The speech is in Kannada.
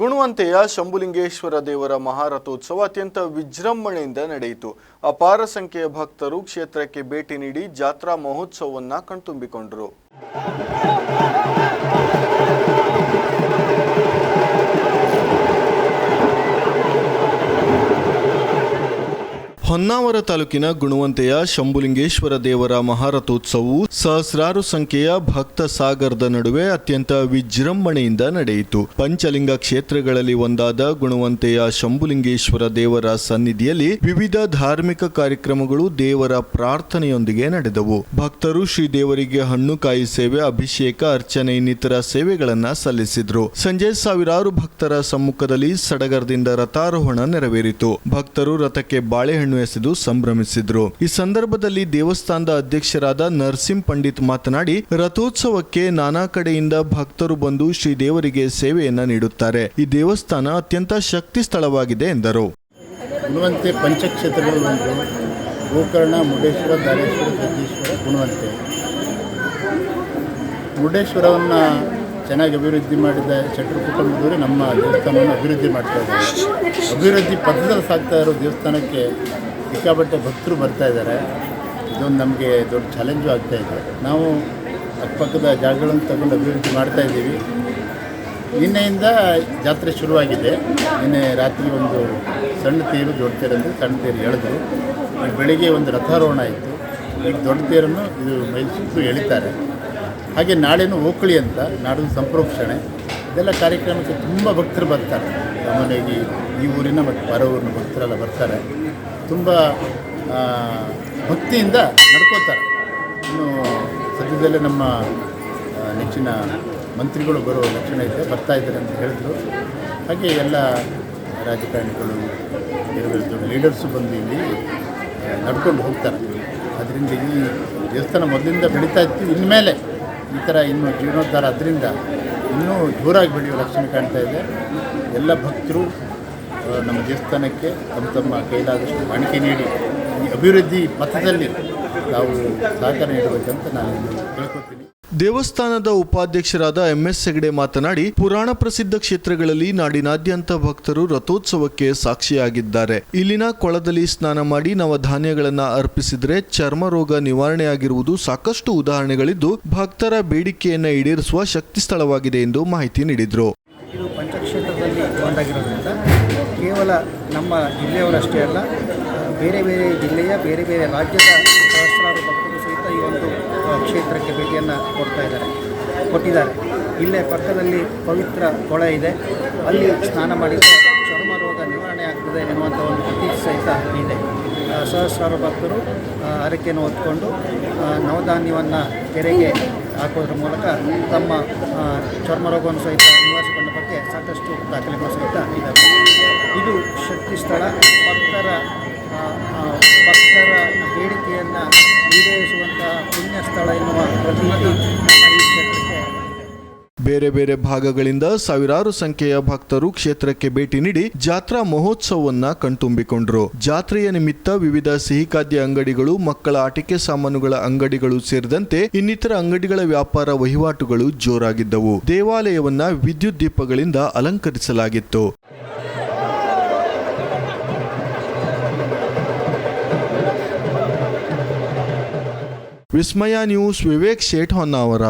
ಗುಣವಂತೆಯ ಶಂಭುಲಿಂಗೇಶ್ವರ ದೇವರ ಮಹಾರಥೋತ್ಸವ ಅತ್ಯಂತ ವಿಜೃಂಭಣೆಯಿಂದ ನಡೆಯಿತು. ಅಪಾರ ಸಂಖ್ಯೆಯ ಭಕ್ತರು ಕ್ಷೇತ್ರಕ್ಕೆ ಭೇಟಿ ನೀಡಿ ಜಾತ್ರಾ ಮಹೋತ್ಸವವನ್ನು ಕಣ್ತುಂಬಿಕೊಂಡರು. ಹೊನ್ನಾವರ ತಾಲೂಕಿನ ಗುಣವಂತೆಯ ಶಂಭುಲಿಂಗೇಶ್ವರ ದೇವರ ಮಹಾರಥೋತ್ಸವವು ಸಹಸ್ರಾರು ಸಂಖ್ಯೆಯ ಭಕ್ತ ಸಾಗರದ ನಡುವೆ ಅತ್ಯಂತ ವಿಜೃಂಭಣೆಯಿಂದ ನಡೆಯಿತು. ಪಂಚಲಿಂಗ ಕ್ಷೇತ್ರಗಳಲ್ಲಿ ಒಂದಾದ ಗುಣವಂತೆಯ ಶಂಭುಲಿಂಗೇಶ್ವರ ದೇವರ ಸನ್ನಿಧಿಯಲ್ಲಿ ವಿವಿಧ ಧಾರ್ಮಿಕ ಕಾರ್ಯಕ್ರಮಗಳು ದೇವರ ಪ್ರಾರ್ಥನೆಯೊಂದಿಗೆ ನಡೆದವು. ಭಕ್ತರು ಶ್ರೀ ದೇವರಿಗೆ ಹಣ್ಣು ಕಾಯಿ ಸೇವೆ, ಅಭಿಷೇಕ, ಅರ್ಚನೆ, ಇನ್ನಿತರ ಸೇವೆಗಳನ್ನ ಸಲ್ಲಿಸಿದ್ರು. ಸಂಜೆ ಸಾವಿರಾರು ಭಕ್ತರ ಸಮ್ಮುಖದಲ್ಲಿ ಸಡಗರದಿಂದ ರಥಾರೋಹಣ ನೆರವೇರಿತು. ಭಕ್ತರು ರಥಕ್ಕೆ ಬಾಳೆಹಣ್ಣು ಎಸೆದು ಸಂಭ್ರಮಿಸಿದ್ರು. ಈ ಸಂದರ್ಭದಲ್ಲಿ ದೇವಸ್ಥಾನದ ಅಧ್ಯಕ್ಷರಾದ ನರಸಿಂಹ ಪಂಡಿತ್ ಮಾತನಾಡಿ, ರಥೋತ್ಸವಕ್ಕೆ ನಾನಾ ಕಡೆಯಿಂದ ಭಕ್ತರು ಬಂದು ಶ್ರೀ ದೇವರಿಗೆ ಸೇವೆಯನ್ನ ನೀಡುತ್ತಾರೆ. ಈ ದೇವಸ್ಥಾನ ಅತ್ಯಂತ ಶಕ್ತಿ ಸ್ಥಳವಾಗಿದೆ ಎಂದರು. ಗುಣವಂತೆ ಪಂಚಕ್ಷೇತ್ರಗಳು ಒಂದು ಗೋಕರ್ಣ, ಮುರುಡೇಶ್ವರ, ದಾರೇಶ್ವರ ಜಗದೀಶ್ವರ ಗುಣವಂತೆ ಮುರುಡೇಶ್ವರವನ್ನು ಚೆನ್ನಾಗಿ ಅಭಿವೃದ್ಧಿ ಮಾಡಿದ ಚಟ್ರ ಕುಟುಂಬದವರು ನಮ್ಮ ದೇವಸ್ಥಾನವನ್ನು ಅಭಿವೃದ್ಧಿ ಮಾಡ್ತಾ ಇದ್ದಾರೆ. ಅಭಿವೃದ್ಧಿ ಪದ್ಧತಿ ಸಾಗ್ತಾ ಇರೋ ದೇವಸ್ಥಾನಕ್ಕೆ ಸಿಕ್ಕಾಪಟ್ಟೆ ಭಕ್ತರು ಬರ್ತಾ ಇದ್ದಾರೆ. ಇದೊಂದು ನಮಗೆ ದೊಡ್ಡ ಚಾಲೆಂಜು ಆಗ್ತಾ ಇದೆ. ನಾವು ಅಕ್ಕಪಕ್ಕದ ಜಾಗಗಳನ್ನು ತಗೊಂಡು ಅಭಿವೃದ್ಧಿ ಮಾಡ್ತಾ ಇದ್ದೀವಿ. ನಿನ್ನೆಯಿಂದ ಜಾತ್ರೆ ಶುರುವಾಗಿದೆ. ನಿನ್ನೆ ರಾತ್ರಿ ಒಂದು ಸಣ್ಣ ತೇರು, ದೊಡ್ಡ ತೇರು ಅಂತ ಸಣ್ಣ ತೇರು ಎಳೆದ್ರು. ಬೆಳಿಗ್ಗೆ ಒಂದು ರಥಾರೋಹಣ ಆಯಿತು ಈಗ ದೊಡ್ಡ ತೇರನ್ನು ಇದು ಮೈಸೂರು ಎಳಿತಾರೆ. ಹಾಗೆ ನಾಳೆನೂ ಓಕಳಿ ಅಂತ, ನಾಡಿನ ಸಂಪ್ರೋಕ್ಷಣೆ. ಇದೆಲ್ಲ ಕಾರ್ಯಕ್ರಮಕ್ಕೆ ತುಂಬ ಭಕ್ತರು ಬರ್ತಾರೆ. ಸಾಮಾನ್ಯವಾಗಿ ಈ ಊರಿನ ಮತ್ತು ಹೊರ ಊರಿನ ಭಕ್ತರೆಲ್ಲ ಬರ್ತಾರೆ. ತುಂಬ ಭಕ್ತಿಯಿಂದ ನಡ್ಕೋತಾರೆ. ಇನ್ನು ಸದ್ಯದಲ್ಲೇ ನಮ್ಮ ನೆಚ್ಚಿನ ಮಂತ್ರಿಗಳು ಬರೋ ಲಕ್ಷಣ ಇದೆ, ಬರ್ತಾ ಇದ್ದಾರೆ ಅಂತ ಹೇಳಿದ್ರು. ಹಾಗೆ ಎಲ್ಲ ರಾಜಕಾರಣಿಗಳು ದೊಡ್ಡ ಲೀಡರ್ಸು ಬಂದು ಇಲ್ಲಿ ನಡ್ಕೊಂಡು ಹೋಗ್ತಾರೆ. ಅದರಿಂದ ಈ ದೇವಸ್ಥಾನ ಮೊದಲಿಂದ ಬೆಳೀತಾ ಇತ್ತು, ಇನ್ಮೇಲೆ. ಈ ಥರ ಇನ್ನು ಜೀವನೋದ್ಧಾರ ಅದರಿಂದ ಇನ್ನೂ ಜೋರಾಗಿ ಬೆಳೆಯುವ ಲಕ್ಷಣ ಕಾಣ್ತಾ ಇದೆ. ಎಲ್ಲ ಭಕ್ತರು ನಮ್ಮ ದೇವಸ್ಥಾನಕ್ಕೆ ತಮ್ಮ ತಮ್ಮ ಕೈಲಾದಷ್ಟು ಕಾಣಿಕೆ ನೀಡಿ ಈ ಅಭಿವೃದ್ಧಿ ಪಥದಲ್ಲಿ ನಾವು ಸಹಕಾರ ನೀಡಬೇಕಂತ ನಾನು ಕೇಳ್ಕೊತೀನಿ ದೇವಸ್ಥಾನದ ಉಪಾಧ್ಯಕ್ಷರಾದ ಎಂಎಸ್ ಹೆಗಡೆ ಮಾತನಾಡಿ, ಪುರಾಣ ಪ್ರಸಿದ್ಧ ಕ್ಷೇತ್ರಗಳಲ್ಲಿ ನಾಡಿನಾದ್ಯಂತ ಭಕ್ತರು ರಥೋತ್ಸವಕ್ಕೆ ಸಾಕ್ಷಿಯಾಗಿದ್ದಾರೆ. ಇಲ್ಲಿನ ಕೊಳದಲ್ಲಿ ಸ್ನಾನ ಮಾಡಿ ನವಧಾನ್ಯಗಳನ್ನು ಅರ್ಪಿಸಿದರೆ ಚರ್ಮ ರೋಗ ನಿವಾರಣೆಯಾಗಿರುವುದು ಸಾಕಷ್ಟು ಉದಾಹರಣೆಗಳಿದ್ದು, ಭಕ್ತರ ಬೇಡಿಕೆಯನ್ನು ಈಡೇರಿಸುವ ಶಕ್ತಿ ಸ್ಥಳವಾಗಿದೆ ಎಂದು ಮಾಹಿತಿ ನೀಡಿದರು. ಕೇವಲ ನಮ್ಮ ಜಿಲ್ಲೆಯವರಷ್ಟೇ ಅಲ್ಲ, ಬೇರೆ ಬೇರೆ ಜಿಲ್ಲೆಯ, ಬೇರೆ ಬೇರೆ ರಾಜ್ಯದ ಸಹಸ್ರಾರು ಭಕ್ತರು ಒಂದು ಕ್ಷೇತ್ರಕ್ಕೆ ಭೇಟಿಯನ್ನು ಕೊಡ್ತಾ ಇದ್ದಾರೆ, ಕೊಟ್ಟಿದ್ದಾರೆ. ಇಲ್ಲೇ ಪಕ್ಕದಲ್ಲಿ ಪವಿತ್ರ ಕೊಳ ಇದೆ. ಅಲ್ಲಿ ಸ್ನಾನ ಮಾಡಿದರೆ ಚರ್ಮ ರೋಗ ನಿವಾರಣೆ ಆಗ್ತದೆ ಎನ್ನುವಂಥ ಒಂದು ಪ್ರತೀಕ್ಷೆ ಸಹಿತ ಇದೆ. ಸಹಸ್ರಾರು ಭಕ್ತರು ಹರಕೆಯನ್ನು ಹೊತ್ಕೊಂಡು ನವಧಾನ್ಯವನ್ನು ಕೆರೆಗೆ ಹಾಕೋದ್ರ ಮೂಲಕ ತಮ್ಮ ಚರ್ಮ ರೋಗವನ್ನು ಸಹಿತ ನಿವಾರಿಸಿಕೊಂಡ ಬಗ್ಗೆ ಸಾಕಷ್ಟು ದಾಖಲೆಗಳು ಸಹಿತ ಇದ್ದಾವೆ ಇದು ಶಕ್ತಿ ಸ್ಥಳ. ಭಕ್ತರ ಭಕ್ತರ ಬೇಡಿಕೆಯನ್ನು ಬೇರೆ ಬೇರೆ ಭಾಗಗಳಿಂದ ಸಾವಿರಾರು ಸಂಖ್ಯೆಯ ಭಕ್ತರು ಕ್ಷೇತ್ರಕ್ಕೆ ಭೇಟಿ ನೀಡಿ ಜಾತ್ರಾ ಮಹೋತ್ಸವವನ್ನ ಕಣ್ತುಂಬಿಕೊಂಡರು. ಜಾತ್ರೆಯ ನಿಮಿತ್ತ ವಿವಿಧ ಸಿಹಿ ಖಾದ್ಯ ಅಂಗಡಿಗಳು, ಮಕ್ಕಳ ಆಟಿಕೆ ಸಾಮಾನುಗಳ ಅಂಗಡಿಗಳು ಸೇರಿದಂತೆ ಇನ್ನಿತರ ಅಂಗಡಿಗಳ ವ್ಯಾಪಾರ ವಹಿವಾಟುಗಳು ಜೋರಾಗಿದ್ದವು. ದೇವಾಲಯವನ್ನ ವಿದ್ಯುತ್ ದೀಪಗಳಿಂದ ಅಲಂಕರಿಸಲಾಗಿತ್ತು. ವಿಸ್ಮಯ ನ್ಯೂಸ್ ವಿವೇಕ್ ಶೇಟ್ ಹೊನ್ನಾವರ.